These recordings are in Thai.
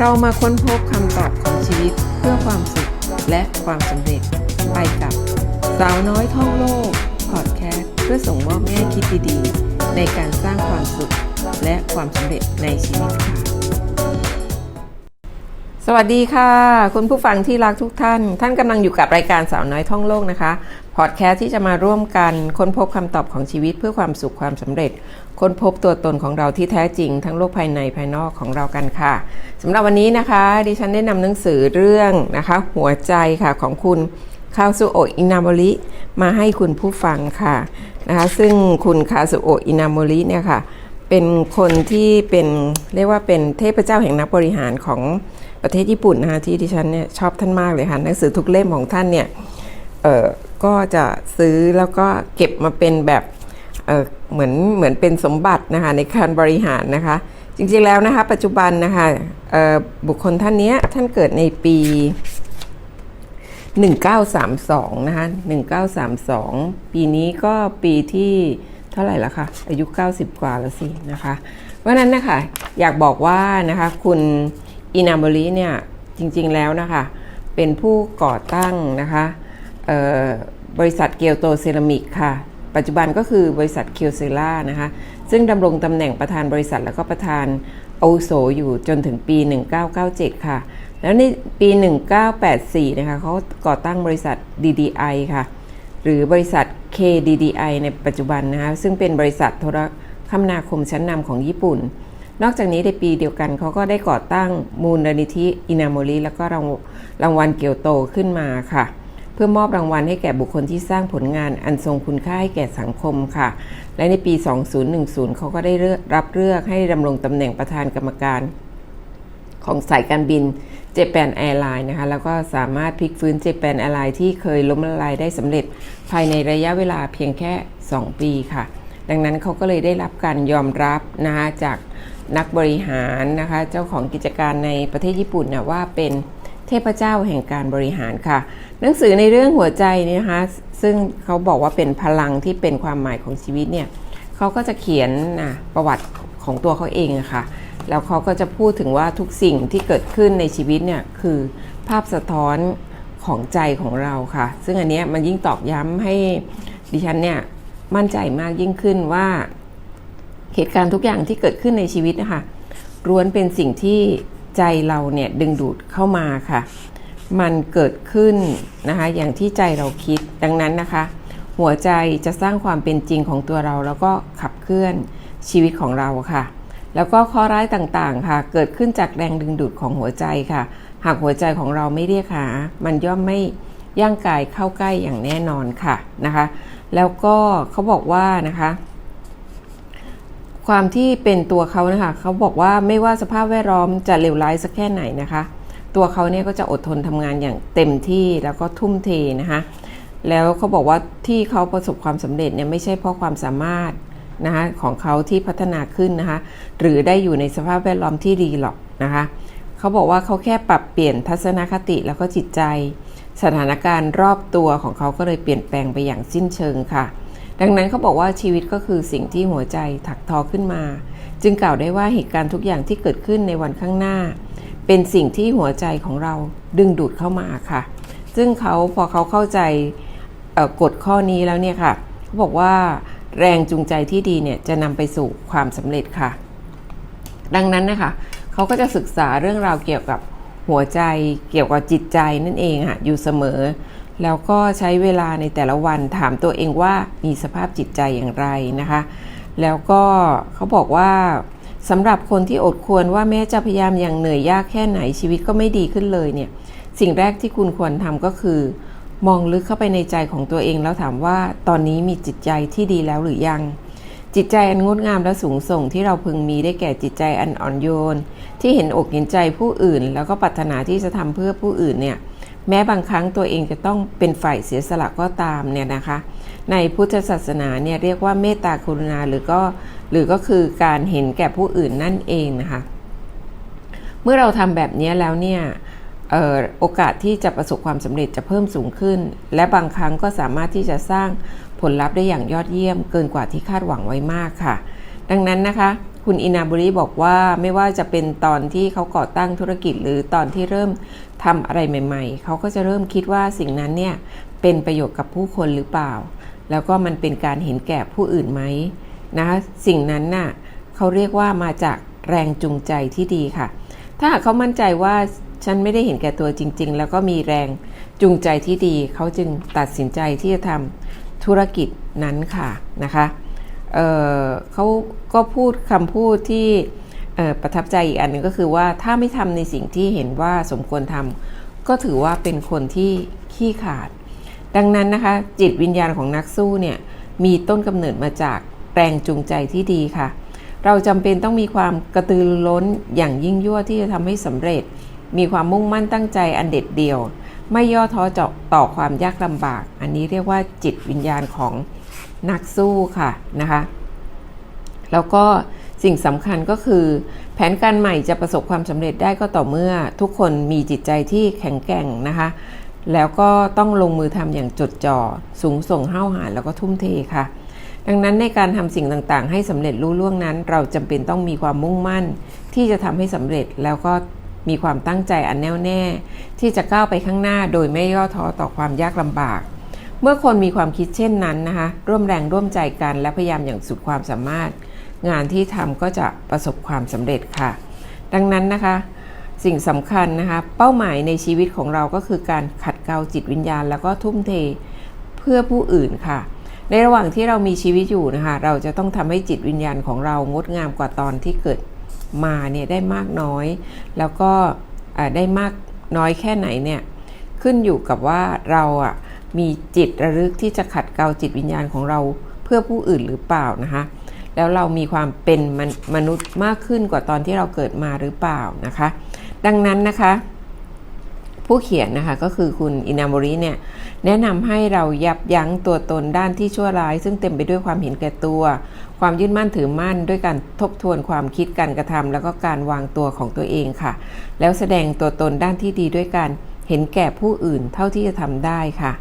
เรามาค้นพบคำตอบของชีวิตเพื่อความสุขและความสำเร็จ ไปกับสาวน้อยท่องโลกพอดแคสต์เพื่อส่งมอบแง่คิดดีๆ ในการสร้างความสุขและความสำเร็จในชีวิตค่ะ สวัสดีค่ะ คุณผู้ฟังที่รักทุกท่าน ท่านกำลังอยู่กับรายการสาวน้อยท่องโลกนะคะพอดแคสต์ที่จะมาร่วมกันค้นพบคำตอบของชีวิตเพื่อความสุขความสำเร็จ ค้นพบตัวตนของเราที่แท้จริง ทั้งโลกภายในภายนอกของเรากันค่ะสำหรับวันนี้นะคะ ดิฉันได้นำหนังสือเรื่องนะคะ หัวใจค่ะของคุณคาสุโออินาโมริมาให้คุณผู้ฟังค่ะนะคะซึ่งคุณคาสุโออินาโมริเนี่ยค่ะเป็นคนที่เป็นเรียกว่าเป็นเทพเจ้าแห่งนักบริหารของประเทศญี่ปุ่นนะคะที่ดิฉันเนี่ยชอบท่านมากเลยค่ะหนังสือทุกเล่มของท่านเนี่ยเออก็จะซื้อแล้วก็เก็บมาเป็นแบบ เเหมือนเหมือนเป็นสมบัตินะคะในการบริหารนะคะ จริงๆแล้วนะคะปัจจุบันนะคะบุคคลท่านนี้ท่านเกิดในปี 1932 นะคะ 1932 ปีนี้ก็ปีที่เท่าไหร่แล้วคะอายุ 90 กว่าแล้วสินะคะเพราะนั้นนะคะอยากบอกว่านะคะคุณอินาโมริเนี่ยจริงๆแล้วนะคะเป็นผู้ก่อตั้งนะคะบริษัทเกียวโตเซรามิกค่ะ ปัจจุบันก็คือบริษัทเคียวเซล่านะคะซึ่งดำรงตำแหน่งประธานบริษัทแล้วก็ประธานอาวุโสอยู่จนถึงปี 1997 ค่ะ แล้วในปี 1984 นะคะเขาก่อตั้งบริษัท DDI ค่ะ หรือบริษัท KDDI ในปัจจุบันนะคะซึ่งเป็นบริษัทโทรคมนาคมชั้นนำของญี่ปุ่น นอกจากนี้ในปีเดียวกันเขาก็ได้ก่อตั้งมูลนิธิอินามริแล้วก็รางรางวัลเกียวโตขึ้นมาค่ะ เพื่อมอบรางวัลให้แก่บุคคลที่สร้างผลงานอันทรงคุณค่าให้แก่สังคมค่ะ และในปี 2010 เขาก็ได้รับเลือกให้ดำรงตำแหน่งประธานกรรมการ ของสายการบินเจแปนแอร์ไลน์นะคะ แล้วก็สามารถพลิกฟื้นเจแปนแอร์ไลน์ที่เคยล้มละลายได้สำเร็จภายในระยะเวลาเพียงแค่ 2 ปีค่ะ ดังนั้นเขาก็เลยได้รับการยอมรับนะคะจากนักบริหารนะคะ เจ้าของกิจการในประเทศญี่ปุ่นนะว่าเป็น ทพเจ้าแห่งการบริหารค่ะ หนังสือในเรื่องหัวใจเนี่ยนะคะ ซึ่งเขาบอกว่าเป็นพลังที่เป็นความหมายของชีวิตเนี่ยเขาก็จะเขียนนะประวัติของตัวเขาเองอะค่ะ แล้วเขาก็จะพูดถึงว่าทุกสิ่งที่เกิดขึ้นในชีวิตเนี่ยคือภาพสะท้อนของใจของเราค่ะ ซึ่งอันเนี้ยมันยิ่งตอกย้ำให้ดิฉันเนี่ยมั่นใจมากยิ่งขึ้นว่าเหตุการณ์ทุกอย่างที่เกิดขึ้นในชีวิตนะคะล้วนเป็นสิ่งที่ ใจเราเนี่ยดึงดูดเข้ามาค่ะ มันเกิดขึ้นนะคะอย่างที่ใจเราคิดดังนั้นนะคะ หัวใจจะสร้างความเป็นจริงของตัวเรา แล้วก็ขับเคลื่อนชีวิตของเราค่ะ แล้วก็ข้อร้ายต่างๆค่ะ เกิดขึ้นจากแรงดึงดูดของหัวใจค่ะ หากหัวใจของเราไม่เรียกหา มันย่อมไม่ย่างกายเข้าใกล้อย่างแน่นอนค่ะนะคะ แล้วก็เขาบอกว่านะคะ ความที่เป็นตัวเขานะคะเขาบอกว่าไม่ว่าสภาพแวดล้อมจะเลวร้ายสักแค่ไหนนะคะ ตัวเขาเนี่ยก็จะอดทนทำงานอย่างเต็มที่แล้วก็ทุ่มเทนะคะ แล้วเขาบอกว่าที่เขาประสบความสำเร็จเนี่ยไม่ใช่เพราะความสามารถนะคะของเขาที่พัฒนาขึ้นนะคะ หรือได้อยู่ในสภาพแวดล้อมที่ดีหรอกนะคะเขาบอกว่าเขาแค่ปรับเปลี่ยนทัศนคติแล้วก็จิตใจ สถานการณ์รอบตัวของเขาก็เลยเปลี่ยนแปลงไปอย่างสิ้นเชิงค่ะ ดังนั้นเขาบอกว่าชีวิตก็คือสิ่งที่หัวใจถักทอขึ้นมา จึงกล่าวได้ว่าเหตุการณ์ทุกอย่างที่เกิดขึ้นในวันข้างหน้า เป็นสิ่งที่หัวใจของเราดึงดูดเข้ามาค่ะ ซึ่งเขาพอเขาเข้าใจกฎข้อนี้แล้วเนี่ยค่ะเขาบอกว่าแรงจูงใจที่ดีเนี่ยจะนำไปสู่ความสำเร็จค่ะ ดังนั้นนะคะเขาก็จะศึกษาเรื่องราวเกี่ยวกับหัวใจเกี่ยวกับจิตใจนั่นเองค่ะอยู่เสมอ แล้วก็ใช้เวลาในแต่ละวันถามตัวเองว่ามีสภาพจิตใจอย่างไรนะคะ แล้วก็เขาบอกว่าสำหรับคนที่อดควรว่าแม้จะพยายามอย่างเหนื่อยยากแค่ไหนชีวิตก็ไม่ดีขึ้นเลยเนี่ย สิ่งแรกที่คุณควรทำก็คือ มองลึกเข้าไปในใจของตัวเองแล้วถามว่าตอนนี้มีจิตใจที่ดีแล้วหรือยัง จิตใจอันงดงามและสูงส่งที่เราพึงมีได้แก่จิตใจอันอ่อนโยน ที่เห็นอกเห็นใจผู้อื่น แล้วก็ปรารถนาที่จะทำเพื่อผู้อื่นเนี่ย แม้บางครั้งตัวเองจะต้องเป็นฝ่ายเสียสละก็ตามเนี่ยนะคะ ในพุทธศาสนาเนี่ยเรียกว่าเมตตากรุณาหรือก็หรือก็คือการเห็นแก่ผู้อื่นนั่นเองนะคะ เมื่อเราทำแบบนี้แล้วเนี่ยออโอกาสที่จะประสบความสำเร็จจะเพิ่มสูงขึ้น และบางครั้งก็สามารถที่จะสร้างผลลัพธ์ได้อย่างยอดเยี่ยมเกินกว่าที่คาดหวังไว้มากค่ะ ดังนั้นนะคะ คุณอินาบุริบอกว่าไม่ว่าจะเป็นตอนที่เขาก่อตั้งธุรกิจหรือตอนที่เริ่มทำอะไรใหม่ ๆ เขาก็จะเริ่มคิดว่าสิ่งนั้นเนี่ยเป็นประโยชน์กับผู้คนหรือเปล่า แล้วก็มันเป็นการเห็นแก่ผู้อื่นไหมนะคะสิ่งนั้นน่ะเขาเรียกว่ามาจากแรงจูงใจที่ดีค่ะ ถ้าเขามั่นใจว่าฉันไม่ได้เห็นแก่ตัวจริง ๆ แล้วก็มีแรงจูงใจที่ดี เขาจึงตัดสินใจที่จะทำธุรกิจนั้นค่ะนะคะ เเขาก็พูดคำพูดที่ประทับใจอีกอันหนึงก็คือว่าถ้าไม่ทำในสิ่งที่เห็นว่าสมควรทำก็ถือว่าเป็นคนที่ขี้ขาด ดังนั้นนะคะจิตวิญญาณของนักสู้เนี่ยมีต้นกำเนิดมาจากแรงจูงใจที่ดีค่ะ เราจำเป็นต้องมีความกระตือรือร้นอย่างยิ่งยวดที่จะทำให้สำเร็จ มีความมุ่งมั่นตั้งใจอันเด็ดเดี่ยว ไม่ย่อท้อเจาะต่อความยากลำบาก อันนี้เรียกว่าจิตวิญญาณของ นักสู้ค่ะนะคะ แล้วก็สิ่งสำคัญก็คือ แผนการใหม่จะประสบความสำเร็จได้ก็ต่อเมื่อ ทุกคนมีจิตใจที่แข็งแกร่งนะคะ แล้วก็ต้องลงมือทำอย่างจดจ่อ สูงส่งห้าวหาญแล้วก็ทุ่มเทค่ะ ดังนั้นในการทำสิ่งต่างๆ ให้สำเร็จรุ่ล่วงนั้น เราจำเป็นต้องมีความมุ่งมั่น ที่จะทำให้สำเร็จแล้วก็มีความตั้งใจอันแน่วแน่ ที่จะก้าวไปข้างหน้าโดยไม่ย่อท้อต่อความยากลำบาก เมื่อคนมีความคิดเช่นนั้นนะคะ ร่วมแรงร่วมใจกันและพยายามอย่างสุดความสามารถ งานที่ทำก็จะประสบความสำเร็จค่ะ ดังนั้นนะคะ สิ่งสำคัญนะคะ เป้าหมายในชีวิตของเราก็คือการขัดเกลาจิตวิญญาณ แล้วก็ทุ่มเทเพื่อผู้อื่นค่ะ ในระหว่างที่เรามีชีวิตอยู่นะคะ เราจะต้องทำให้จิตวิญญาณของเรางดงามกว่าตอนที่เกิดมาเนี่ยได้มากน้อย แล้วก็ได้มากน้อยแค่ไหนเนี่ยขึ้นอยู่กับว่าเราอะ มีจิตระลึกที่จะขัดเกลาจิตวิญญาณของเราเพื่อผู้อื่นหรือเปล่านะคะแล้วเรามีความเป็นมนุษย์มากขึ้นกว่าตอนที่เราเกิดมาหรือเปล่านะคะ ดังนั้นนะคะ ผู้เขียนนะคะก็คือคุณอินาโมริเนี่ยแนะนำให้เรายับยั้งตัวตนด้านที่ชั่วร้าย ซึ่งเต็มไปด้วยความเห็นแก่ตัว ความยึดมั่นถือมั่น ด้วยการทบทวนความคิดการกระทำแล้วก็การวางตัวของตัวเองค่ะ แล้วแสดงตัวตนด้านที่ดีด้วยการ ห็นแก่ผู้อื่นเท่าที่จะทำได้ค่ะ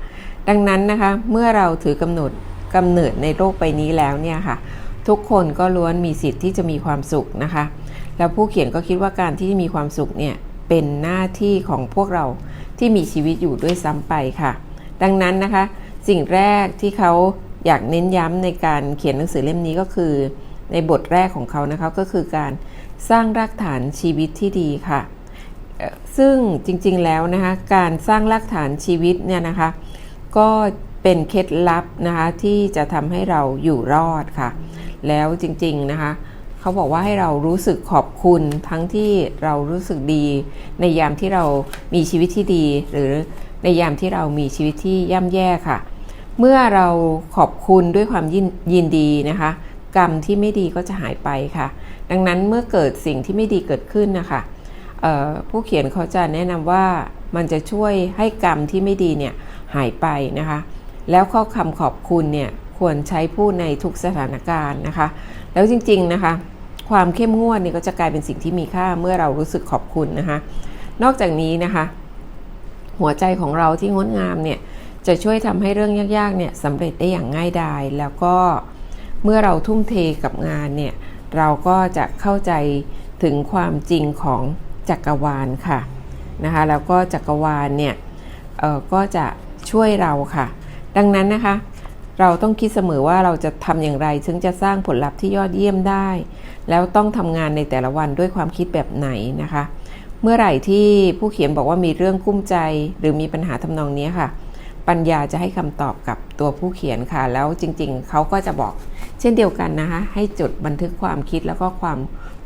ดังนั้นนะคะเมื่อเราถือกำหนดกำเนิดในโลกใบนี้แล้วเนี่ยค่ะ ทุกคนก็ล้วนมีสิทธิ์ที่จะมีความสุขนะคะ แล้วผู้เขียนก็คิดว่าการที่มีความสุขเนี่ยเป็นหน้าที่ของพวกเราที่มีชีวิตอยู่ด้วยซ้ำไปค่ะ ดังนั้นนะคะ สิ่งแรกที่เขาอยากเน้นย้ำในการเขียนหนังสือเล่มนี้ก็คือ ในบทแรกของเขานะคะก็คือการสร้างรากฐานชีวิตที่ดีค่ะ ซึ่งจริงๆแล้วนะคะการสร้างรากฐานชีวิตเนี่ยนะคะ ก็เป็นเคล็ดลับนะคะที่จะทำให้เราอยู่รอดค่ะ แล้วจริงๆนะคะเขาบอกว่าให้เรารู้สึกขอบคุณทั้งที่เรารู้สึกดี ในยามที่เรามีชีวิตที่ดี หรือในยามที่เรามีชีวิตที่ย่ำแย่ค่ะ เมื่อเราขอบคุณด้วยความยินยินดีนะคะ กรรมที่ไม่ดีก็จะหายไปค่ะ ดังนั้นเมื่อเกิดสิ่งที่ไม่ดีเกิดขึ้นนะคะ ผู้เขียนเขาจะแนะนำว่ามันจะช่วยให้กรรมที่ไม่ดีเนี่ยหายไปนะคะ แล้วข้อคำขอบคุณเนี่ยควรใช้พูดในทุกสถานการณ์นะคะ แล้วจริงๆนะคะ ความเข้มงวดนี่ก็จะกลายเป็นสิ่งที่มีค่าเมื่อเรารู้สึกขอบคุณนะคะ นอกจากนี้นะคะ หัวใจของเราที่งดงามเนี่ยจะช่วยทำให้เรื่องยากๆเนี่ยสำเร็จได้อย่างง่ายดาย แล้วก็เมื่อเราทุ่มเทกับงานเนี่ยเราก็จะเข้าใจถึงความจริงของ จักรวาลค่ะนะคะแล้วก็จักรวาลเนี่ยก็จะช่วยเราค่ะ ดังนั้นนะคะเราต้องคิดเสมอว่าเราจะทำอย่างไรถึงจะสร้างผลลัพธ์ที่ยอดเยี่ยมได้ แล้วต้องทำงานในแต่ละวันด้วยความคิดแบบไหนนะคะ เมื่อไหร่ที่ผู้เขียนบอกว่ามีเรื่องกุ้มใจ หรือมีปัญหาทำนองนี้ค่ะ ปัญญาจะให้คำตอบกับตัวผู้เขียนค่ะ แล้วจริงๆ เขาก็จะบอก เช่นเดียวกันนะคะ ให้จดบันทึกความคิดแล้วก็ความ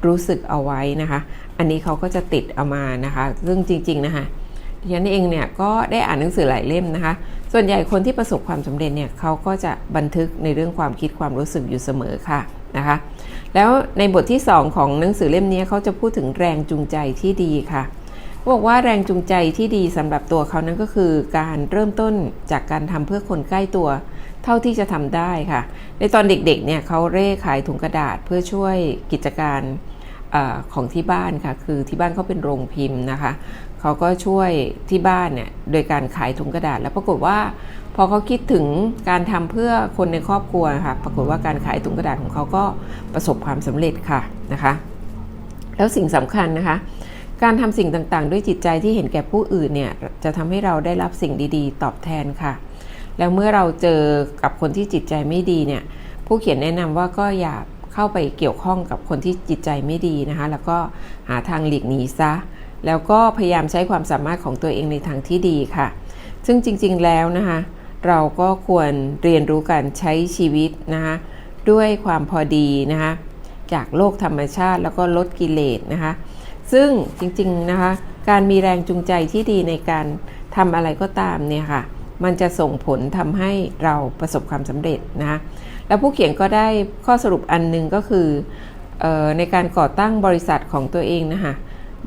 รู้สึกเอาไว้นะคะ อันนี้เขาก็จะติดเอามานะคะ ซึ่งจริง ๆ นะคะดิฉันเองเนี่ยก็ได้อ่านหนังสือหลายเล่มนะคะ ส่วนใหญ่คนที่ประสบความสำเร็จเนี่ยเขาก็จะบันทึกในเรื่องความคิดความรู้สึกอยู่เสมอค่ะนะคะ แล้วในบทที่ 2 ของหนังสือเล่มนี้เขาจะพูดถึงแรงจูงใจที่ดีค่ะบอกว่าแรงจูงใจที่ดีสำหรับตัวเขานั้นก็คือการเริ่มต้นจากการทำเพื่อคนใกล้ตัวเท่าที่จะทำได้ค่ะ ในตอนเด็กๆเนี่ยเขาเร่ขายถุงกระดาษเพื่อช่วยกิจการ อของที่บ้านค่ะ คือที่บ้านเขาเป็นโรงพิมพ์นะคะเขาก็ช่วยที่บ้านเนี่ยโดยการขายถุงกระดาษ แล้วปรากฏว่าพอเขาคิดถึงการทำเพื่อคนในครอบครัวค่ะปรากฏว่าการขายถุงกระดาษของเขาก็ประสบความสำเร็จค่ะนะคะ แล้วสิ่งสำคัญนะคะ การทำสิ่งต่างๆ ด้วยจิตใจที่เห็นแก่ผู้อื่นเนี่ยจะทำให้เราได้รับสิ่งดีๆ ตอบแทนค่ะ แล้วเมื่อเราเจอกับคนที่จิตใจไม่ดีเนี่ยผู้เขียนแนะนำว่าก็อย่า เข้าไปเกี่ยวข้องกับคนที่จิตใจไม่ดีนะคะ แล้วก็หาทางหลีกหนีซะ แล้วก็พยายามใช้ความสามารถของตัวเองในทางที่ดีค่ะ ซึ่งจริงๆแล้วนะคะ เราก็ควรเรียนรู้การใช้ชีวิตนะคะด้วยความพอดีนะคะจากโลกธรรมชาติแล้วก็ลดกิเลสนะคะ ซึ่งจริงๆนะคะ การมีแรงจูงใจที่ดีในการทำอะไรก็ตามเนี่ยค่ะ มันจะส่งผลทำให้เราประสบความสำเร็จนะคะ แล้วผู้เขียนก็ได้ข้อสรุปอันหนึงก็คือออในการก่อตั้งบริษัทของตัวเองนะคะ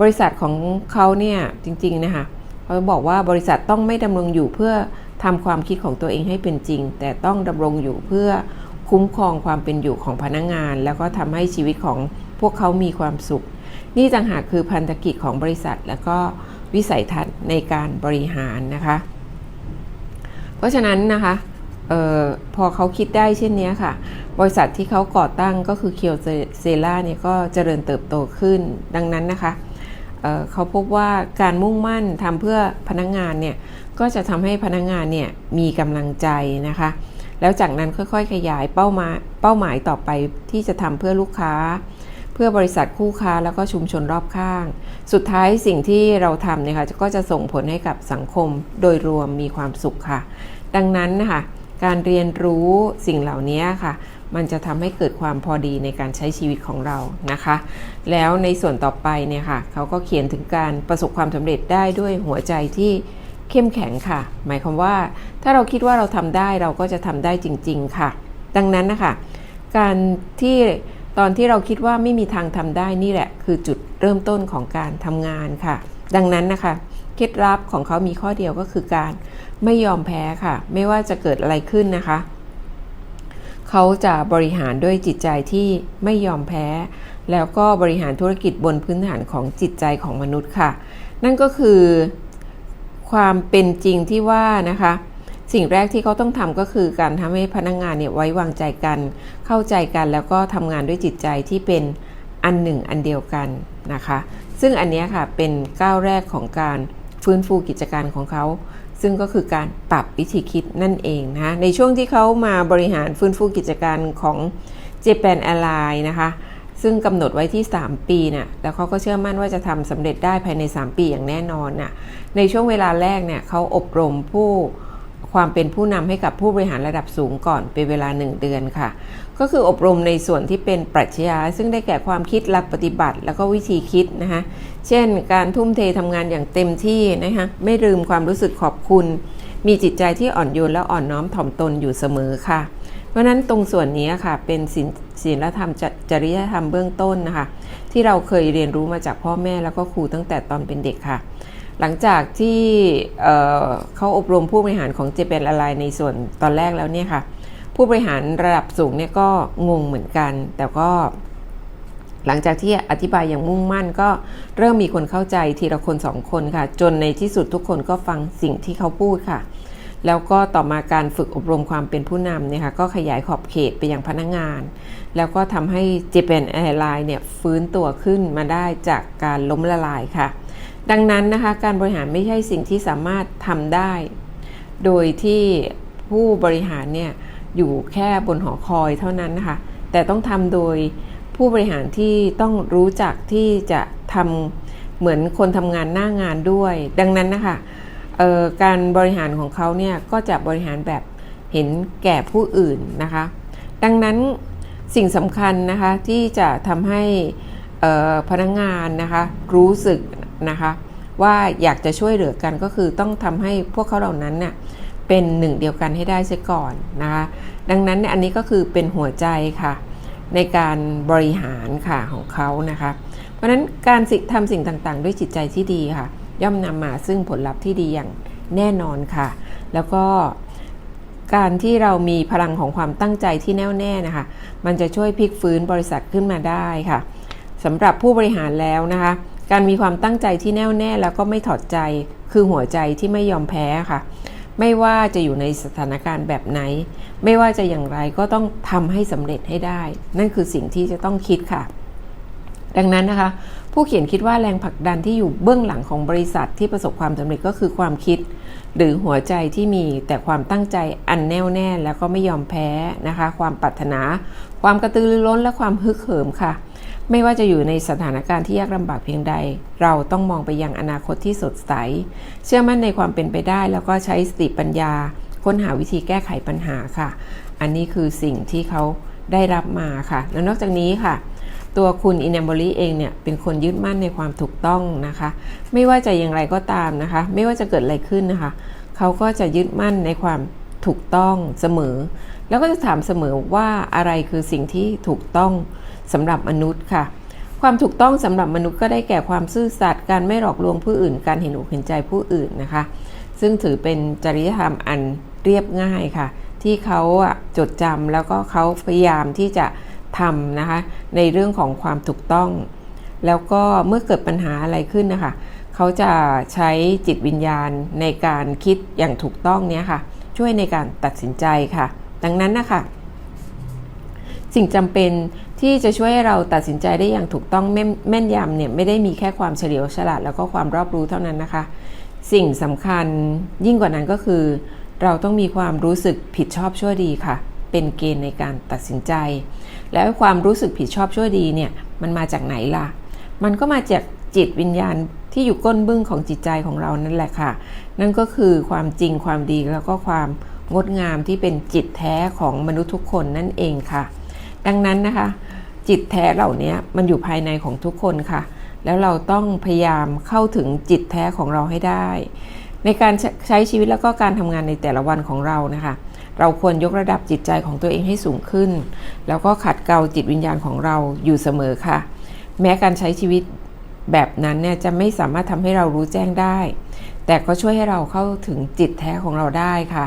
บริษัทของเขาเนี่ยจริงๆนะคะเขาบอกว่าบริษัทต้องไม่ดำรงอยู่เพื่อทำความคิดของตัวเองให้เป็นจริง แต่ต้องดำรงอยู่เพื่อคุ้มครองความเป็นอยู่ของพนักงงาน แล้วก็ทำให้ชีวิตของพวกเขามีความสุข นี่ต่างหากคือพันธกิจของบริษัท แล้วก็วิสัยทัศน์ในการบริหารนะคะ เพราะฉะนั้นนะคะ ออพอเขาคิดได้เช่นนี้ค่ะ บริษัทที่เขาก่อตั้งก็คือเคียวเซล่าเนี่ยก็เจริญเติบโตขึ้น ดังนั้นนะคะเเขาพบว่าการมุ่งมั่นทำเพื่อพนักงงานเนี่ยก็จะทำให้พนักงงานเนี่ยมีกำลังใจนะคะ แล้วจากนั้นค่อยๆ ขยายเป้ามายเป้าหมายต่อไปที่จะทำเพื่อลูกค้า เพื่อบริษัทคู่ค้าแล้วก็ชุมชนรอบข้าง สุดท้ายสิ่งที่เราทำเนี่ยค่ะก็จะส่งผลให้กับสังคมโดยรวมมีความสุขค่ะ ดังนั้นนะคะ การเรียนรู้สิ่งเหล่านี้ค่ะ มันจะทำให้เกิดความพอดีในการใช้ชีวิตของเรานะคะ แล้วในส่วนต่อไปเนี่ยค่ะเขาก็เขียนถึงการประสบความสำเร็จได้ด้วยหัวใจที่เข้มแข็งค่ะ หมายความว่าถ้าเราคิดว่าเราทำได้เราก็จะทำได้จริง ๆ ค่ะ ดังนั้นนะคะการที่ตอนที่เราคิดว่าไม่มีทางทำได้นี่แหละ คือจุดเริ่มต้นของการทำงานค่ะ ดังนั้นนะคะ เคล็ดลับของเขามีข้อเดียวก็คือการ ไม่ยอมแพ้ค่ะ ไม่ว่าจะเกิดอะไรขึ้นนะคะ เขาจะบริหารด้วยจิตใจที่ไม่ยอมแพ้ แล้วก็บริหารธุรกิจบนพื้นฐานของจิตใจของมนุษย์ค่ะ นั่นก็คือความเป็นจริงที่ว่านะคะสิ่งแรกที่เขาต้องทำก็คือการทำให้พนักงงานเนี่ยไว้วางใจกัน เข้าใจกันแล้วก็ทำงานด้วยจิตใจที่เป็นอันหนึ่งอันเดียวกันนะคะ ซึ่งอันนี้ค่ะเป็นก้าวแรกของการฟื้นฟูกิจการของเขา ซึ่งก็คือการปรับวิธีคิดนั่นเองนะคะในช่วงที่เขามาบริหารฟื้นฟูกิจการของ Japan Airlines นะคะซึ่งกำหนดไว้ที่ 3 ปีนะ่ะแล้วเขาก็เชื่อมั่นว่าจะทำสำเร็จได้ภายใน 3 ปีอย่างแน่นอนนะ่ะในช่วงเวลาแรกเนี่ยเขาอบรมผู้ ความเป็นผู้นำให้กับผู้บริหารระดับสูงก่อนเป็นเวลา 1 เดือนค่ะ ก็คืออบรมในส่วนที่เป็นปรัชญาซึ่งได้แก่ความคิดหลักปฏิบัติ แล้วก็วิธีคิดนะคะเช่น การทุ่มเททำงานอย่างเต็มที่นะคะไม่ลืมความรู้สึกขอบคุณ มีจิตใจที่อ่อนโยนและอ่อนน้อมถ่อมตนอยู่เสมอค่ะ เพราะนั้นตรงส่วนนี้ค่ะเป็นศีลธรรมจริยธรรมเบื้องต้นนะคะที่เราเคยเรียนรู้มาจากพ่อแม่แล้วก็ครูตั้งแต่ตอนเป็นเด็กค่ะ หลังจากที่เเขาอบรมผู้บริหารของเจเปนอะไรในส่วนตอนแรกแล้วเนี่ยค่ะ ผู้บริหารระดับสูงเนี่ยก็งงเหมือนกัน แต่ก็หลังจากที่อธิบายอย่างมุ่งมั่นก็เริ่มมีคนเข้าใจทีละคนสองคนค่ะ จนในที่สุดทุกคนก็ฟังสิ่งที่เขาพูดค่ะ แล้วก็ต่อมาการฝึกอบรมความเป็นผู้นำเนี่ยค่ะก็ขยายขอบเขตไปยังพนักงงาน แล้วก็ทำให้เจแปนแอร์ไลน์เนี่ยฟื้นตัวขึ้นมาได้จากการล้มละลายค่ะ ดังนั้นนะคะการบริหารไม่ใช่สิ่งที่สามารถทำได้ โดยที่ผู้บริหารเนี่ยอยู่แค่บนหอคอยเท่านั้นนะคะแต่ต้องทำโดยผู้บริหารที่ต้องรู้จักที่จะทำเหมือนคนทำงานหน้างานด้วย ดังนั้นนะคะการบริหารของเขาเนี่ยก็จะบริหารแบบเห็นแก่ผู้อื่นนะคะ ดังนั้นสิ่งสำคัญนะคะที่จะทำให้พนักงงานนะคะรู้สึก นะคะว่าอยากจะช่วยเหลือกันก็คือต้องทำให้พวกเขาเหล่านั้นเนี่ยเป็นหนึ่งเดียวกันให้ได้เสียก่อนนะคะดังนั้นอันนี้ก็คือเป็นหัวใจค่ะ ในการบริหารค่ะของเขานะคะ เพราะฉะนั้นการทำสิ่งต่างๆ ด้วยจิตใจที่ดีค่ะ ย่อมนำมาซึ่งผลลัพธ์ที่ดีอย่างแน่นอนค่ะ แล้วก็การที่เรามีพลังของความตั้งใจที่แน่วแน่นะคะ มันจะช่วยพลิกฟื้นบริษัทขึ้นมาได้ค่ะสำหรับผู้บริหารแล้วนะคะ การมีความตั้งใจที่แน่วแน่แล้วก็ไม่ถอดใจ คือหัวใจที่ไม่ยอมแพ้ค่ะ ไม่ว่าจะอยู่ในสถานการณ์แบบไหน ไม่ว่าจะอย่างไรก็ต้องทำให้สำเร็จให้ได้ นั่นคือสิ่งที่จะต้องคิดค่ะ ดังนั้นนะคะ ผู้เขียนคิดว่าแรงผลักดันที่อยู่เบื้องหลังของบริษัทที่ประสบความสำเร็จก็คือความคิด หรือหัวใจที่มีแต่ความตั้งใจอันแน่วแน่แล้วก็ไม่ยอมแพ้นะคะ ความปรารถนา ความกระตือรือร้นและความฮึกเหิมค่ะ ไม่ว่าจะอยู่ในสถานการณ์ที่ยากลำบากเพียงใด เราต้องมองไปยังอนาคตที่สดใส เชื่อมั่นในความเป็นไปได้แล้วก็ใช้สติปัญญา ค้นหาวิธีแก้ไขปัญหาค่ะ อันนี้คือสิ่งที่เขาได้รับมาค่ะ แล้วนอกจากนี้ค่ะ ตัวคุณอิน a มบรีเองเนี่ยเป็นคนยึดมั่นในความถูกต้องนะคะ ไม่ว่าจะอย่างไรก็ตามนะคะ ไม่ว่าจะเกิดอะไรขึ้นนะคะ เขาก็จะยึดมั่นในความถูกต้องเสมอ แล้วก็จะถามเสมอว่าอะไรคือสิ่งที่ถูกต้อง สำหรับมนุษย์ค่ะ ความถูกต้องสำหรับมนุษย์ก็ได้แก่ความซื่อสัตย์การไม่หลอกลวงผู้อื่น การเห็นอกเห็นใจผู้อื่นนะคะ ซึ่งถือเป็นจริยธรรมอันเรียบง่ายค่ะ ที่เขาจดจำแล้วก็เขาพยายามที่จะทำนะคะในเรื่องของความถูกต้อง แล้วก็เมื่อเกิดปัญหาอะไรขึ้นนะคะเขาจะใช้จิตวิญญาณในการคิดอย่างถูกต้องเนี้ยค่ะ ช่วยในการตัดสินใจค่ะ ดังนั้นนะคะสิ่งจำเป็น ที่จะช่วยให้เราตัดสินใจได้อย่างถูกต้องแม่นแม่นยำเนี่ยไม่ได้มีแค่ความเฉลียวฉลาดแล้วก็ความรอบรู้เท่านั้นนะคะ สิ่งสำคัญยิ่งกว่านั้นก็คือ เราต้องมีความรู้สึกผิดชอบชั่วดีค่ะ เป็นเกณฑ์ในการตัดสินใจ แล้วความรู้สึกผิดชอบชั่วดีเนี่ยมันมาจากไหนล่ะ มันก็มาจากจิตวิญญาณที่อยู่ก้นบึ้งของจิตใจของเรานั่นแหละค่ะ นั่นก็คือความจริงความดีแล้วก็ความงดงามที่เป็นจิตแท้ของมนุษย์ทุกคนนั่นเองค่ะ ดังนั้นนะคะ จิตแท้เหล่านี้มันอยู่ภายในของทุกคนค่ะ แล้วเราต้องพยายามเข้าถึงจิตแท้ของเราให้ได้ ในการใช้ชีวิตแล้วก็การทำงานในแต่ละวันของเรานะคะ เราควรยกระดับจิตใจของตัวเองให้สูงขึ้น แล้วก็ขัดเกลาจิตวิญญาณของเราอยู่เสมอค่ะ แม้การใช้ชีวิตแบบนั้นเนี่ยจะไม่สามารถทำให้เรารู้แจ้งได้ แต่ก็ช่วยให้เราเข้าถึงจิตแท้ของเราได้ค่ะ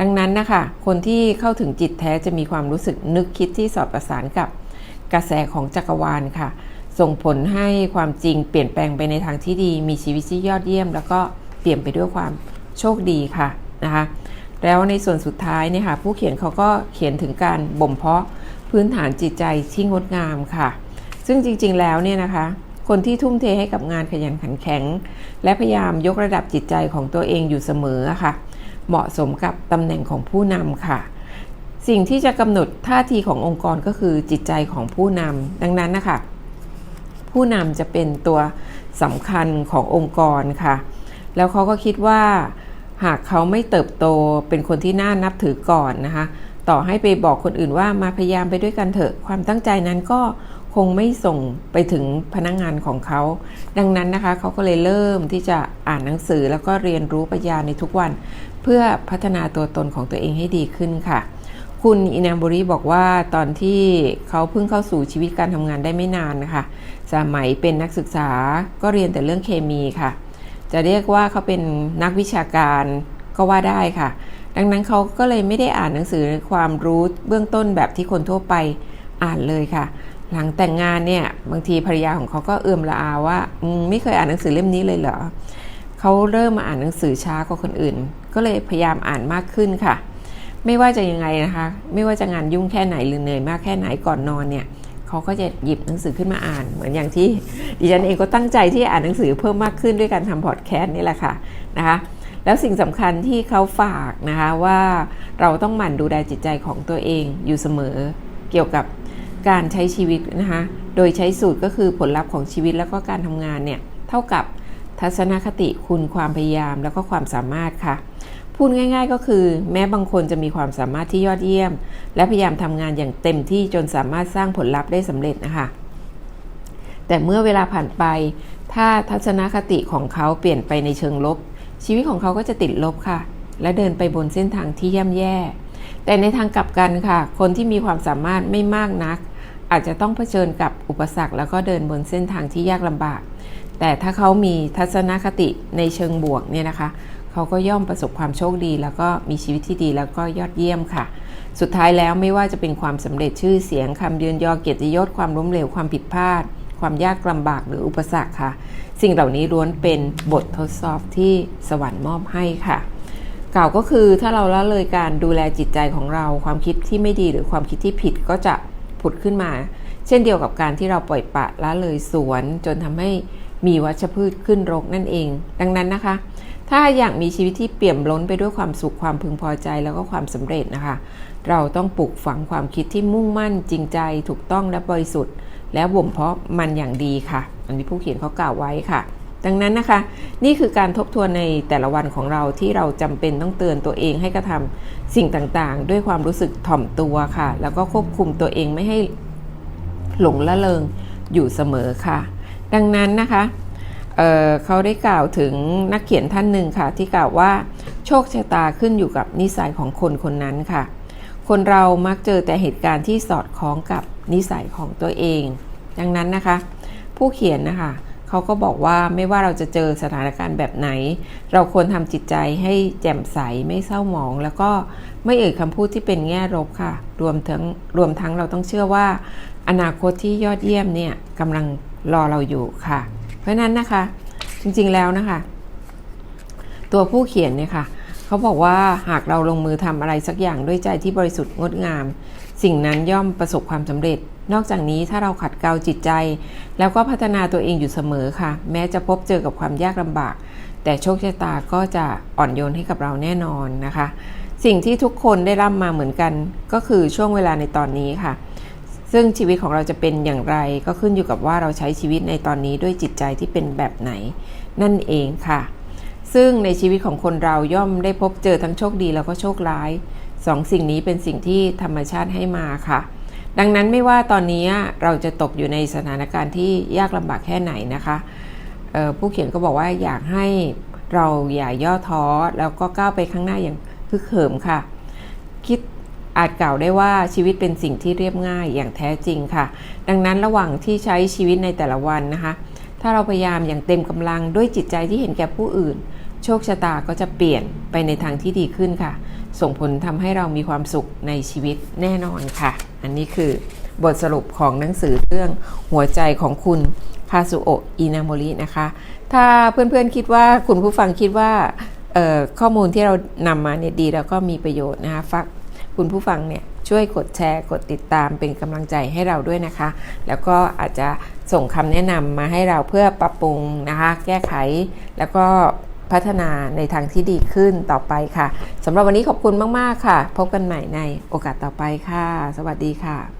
ดังนั้นนะคะคนที่เข้าถึงจิตแท้จะมีความรู้สึกนึกคิดที่สอดประสานกับกระแสของจักรวาลค่ะ ส่งผลให้ความจริงเปลี่ยนแปลงไปในทางที่ดี มีชีวิตที่ยอดเยี่ยม แล้วก็เปลี่ยนไปด้วยความโชคดีค่ะนะคะแล้วในส่วนสุดท้ายเนี่ยค่ะผู้เขียนเขาก็เขียนถึงการบ่มเพาะพื้นฐานจิตใจที่งดงามค่ะ ซึ่งจริงๆแล้วเนี่ยนะคะ คนที่ทุ่มเทให้กับงานขยันขันแข็ง และพยายามยกระดับจิตใจของตัวเองอยู่เสมอค่ะ เหมาะสมกับตำแหน่งของผู้นำค่ะ สิ่งที่จะกำหนดท่าทีขององค์กรก็คือจิตใจของผู้นำดังนั้นนะคะ ผู้นำจะเป็นตัวสำคัญขององค์กรค่ะ แล้วเขาก็คิดว่า หากเขาไม่เติบโตเป็นคนที่น่านับถือก่อนนะคะ ต่อให้ไปบอกคนอื่นว่ามาพยายามไปด้วยกันเถอะ ความตั้งใจนั้นก็ คงไม่ส่งไปถึงพนักงงานของเขา ดังนั้นนะคะเขาก็เลยเริ่มที่จะอ่านหนังสือแล้วก็เรียนรู้ปัญญาในทุกวัน เพื่อพัฒนาตัวตนของตัวเองให้ดีขึ้นค่ะ คุณอินาบุริบอกว่าตอนที่เขาเพิ่งเข้าสู่ชีวิตการทำงานได้ไม่นานนะคะสมัยเป็นนักศึกษาก็เรียนแต่เรื่องเคมีค่ะ จะเรียกว่าเขาเป็นนักวิชาการก็ว่าได้ค่ะ ดังนั้นเขาก็เลยไม่ได้อ่านหนังสือความรู้เบื้องต้นแบบที่คนทั่วไปอ่านเลยค่ะ หลังแต่งงานเนี่ยบางทีภรรยาของเขาก็เอื่มละอาว่าไม่เคยอ่านหนังสือเล่มนี้เลยเหรอเขาเริ่มมาอ่านหนังสือช้ากว่าคนอื่น ก็เลยพยายามอ่านมากขึ้นค่ะ ไม่ว่าจะยังไงนะคะ ไม่ว่าจะงานยุ่งแค่ไหนหรือเหนื่อยมากแค่ไหนก่อนนอนเนี่ยเขาก็จะหยิบหนังสือขึ้นมาอ่าน เหมือนอย่างที่ดิฉันเองก็ตั้งใจที่อ่านหนังสือเพิ่มมากขึ้นด้วยการทำพอดแคสต์นี่แหละค่ะนะคะแล้วสิ่งสำคัญที่เขาฝากนะคะว่าเราต้องหมั่นดูแลจิตใจของตัวเองอยู่เสมอเกี่ยวกับ การใช้ชีวิตนะคะ โดยใช้สูตรก็คือผลลัพธ์ของชีวิตแล้วก็การทำงานเนี่ยเท่ากับทัศนคติคุณความพยายามแล้วก็ความสามารถค่ะ พูดง่าย ๆ ก็คือ แม้บางคนจะมีความสามารถที่ยอดเยี่ยม และพยายามทำงานอย่างเต็มที่จนสามารถสร้างผลลัพธ์ได้สำเร็จนะคะแต่เมื่อเวลาผ่านไป ถ้าทัศนคติของเขาเปลี่ยนไปในเชิงลบ ชีวิตของเขาก็จะติดลบค่ะ และเดินไปบนเส้นทางที่ย่ำแย่ แต่ในทางกลับกันค่ะ คนที่มีความสามารถไม่มากนัก อาจจะต้องเผชิญกับอุปสรรค แล้วก็เดินบนเส้นทางที่ยากลำบาก แต่ถ้าเขามีทัศนคติในเชิงบวกเนี่ยนะคะ เขาก็ย่อมประสบความโชคดี แล้วก็มีชีวิตที่ดีแล้วก็ยอดเยี่ยมค่ะ สุดท้ายแล้วไม่ว่าจะเป็นความสำเร็จชื่อเสียงคำเยือนยอเกียรติยศความล้มเหลวความผิดพลาด ความยากลำบากหรืออุปสรรคค่ะ สิ่งเหล่านี้ล้วนเป็นบททดสอบที่สวรรค์มอบให้ค่ะกล่าวก็คือถ้าเราละเลยการดูแลจิตใจของเราความคิดที่ไม่ดีหรือความคิดที่ผิดก็จะ ดขึ้นมา เช่นเดียวกับการที่เราปล่อยปะละเลยสวน จนทำให้มีวัชพืชขึ้นรกนั่นเอง ดังนั้นนะคะ ถ้าอยากมีชีวิตที่เปี่ยมล้นไปด้วยความสุขความพึงพอใจแล้วก็ความสำเร็จนะคะ เราต้องปลูกฝังความคิดที่มุ่งมั่น จริงใจ ถูกต้องและบริสุทธิ์ และบ่มเพาะมันอย่างดีค่ะ อันนี้ผู้เขียนเขากล่าวไว้ค่ะ ดังนั้นนะคะ นี่คือการทบทวนในแต่ละวันของเราที่เราจำเป็นต้องเตือนตัวเองให้กระทำสิ่งต่างๆ ด้วยความรู้สึกถ่อมตัวค่ะ แล้วก็ควบคุมตัวเองไม่ให้หลงละเลงอยู่เสมอค่ะ ดังนั้นนะคะเเขาได้กล่าวถึงนักเขียนท่านหนึ่งค่ะ ที่กล่าวว่าโชคชะตาขึ้นอยู่กับนิสัยของคนคนนั้นค่ะ คนเรามักเจอแต่เหตุการณ์ที่สอดคล้องกับนิสัยของตัวเอง ดังนั้นนะคะ ผู้เขียนนะคะ เขาก็บอกว่าไม่ว่าเราจะเจอสถานการณ์แบบไหน เราควรทำจิตใจให้แจ่มใสไม่เศร้าหมอง แล้วก็ไม่เอ่ยคำพูดที่เป็นแง่ลบค่ะ รวมทั้งรวมทั้งเราต้องเชื่อว่า อนาคตที่ยอดเยี่ยมเนี่ยกำลังรอเราอยู่ค่ะ เพราะนั้นนะคะจริงๆแล้วนะคะ ตัวผู้เขียนเนี่ยค่ะเขาบอกว่าหากเราลงมือทำอะไรสักอย่างด้วยใจที่บริสุทธิ์งดงาม สิ่งนั้นย่อมประสบความสำเร็จ นอกจากนี้ถ้าเราขัดเกลาจิตใจ แล้วก็พัฒนาตัวเองอยู่เสมอค่ะ แม้จะพบเจอกับความยากลำบาก แต่โชคชะตาก็จะอ่อนโยนให้กับเราแน่นอนนะคะ สิ่งที่ทุกคนได้ร่ำมาเหมือนกัน ก็คือช่วงเวลาในตอนนี้ค่ะ ซึ่งชีวิตของเราจะเป็นอย่างไร ก็ขึ้นอยู่กับว่าเราใช้ชีวิตในตอนนี้ด้วยจิตใจที่เป็นแบบไหน นั่นเองค่ะ ซึ่งในชีวิตของคนเราย่อมได้พบเจอทั้งโชคดีแล้วก็โชคร้ายสองสิ่งนี้เป็นสิ่งที่ธรรมชาติให้มาค่ะ ดังนั้นไม่ว่าตอนนี้เราจะตกอยู่ในสถานการณ์ที่ยากลำบากแค่ไหนนะคะผู้เขียนก็บอกว่าอยากให้เราอย่าย่อท้อแล้วก็ก้าวไปข้างหน้าอย่างพึกเหิมค่ะ คิดอาจกล่าวได้ว่าชีวิตเป็นสิ่งที่เรียบง่ายอย่างแท้จริงค่ะ ดังนั้นระหว่างที่ใช้ชีวิตในแต่ละวันนะคะ ถ้าเราพยายามอย่างเต็มกำลังด้วยจิตใจที่เห็นแก่ผู้อื่น โชคชะตาก็จะเปลี่ยนไปในทางที่ดีขึ้นค่ะ ส่งผลทำให้เรามีความสุขในชีวิตแน่นอนค่ะ อันนี้คือบทสรุปของหนังสือเรื่องหัวใจของคุณคาสุโอะอินาโมรินะคะ ถ้าเพื่อนๆคิดว่าคุณผู้ฟังคิดว่าข้อมูลที่เรานำมาเนี่ยดีแล้วก็มีประโยชน์นะคะฝากคุณผู้ฟังเนี่ยช่วยกดแชร์ กดติดตามเป็นกำลังใจให้เราด้วยนะคะ แล้วก็อาจจะส่งคำแนะนำมาให้เราเพื่อปรับปรุงนะคะ แก้ไขแล้วก็ พัฒนาในทางที่ดีขึ้นต่อไปค่ะสำหรับวันนี้ขอบคุณมาก ๆ ค่ะ พบกันใหม่ในโอกาสต่อไปค่ะ สวัสดีค่ะ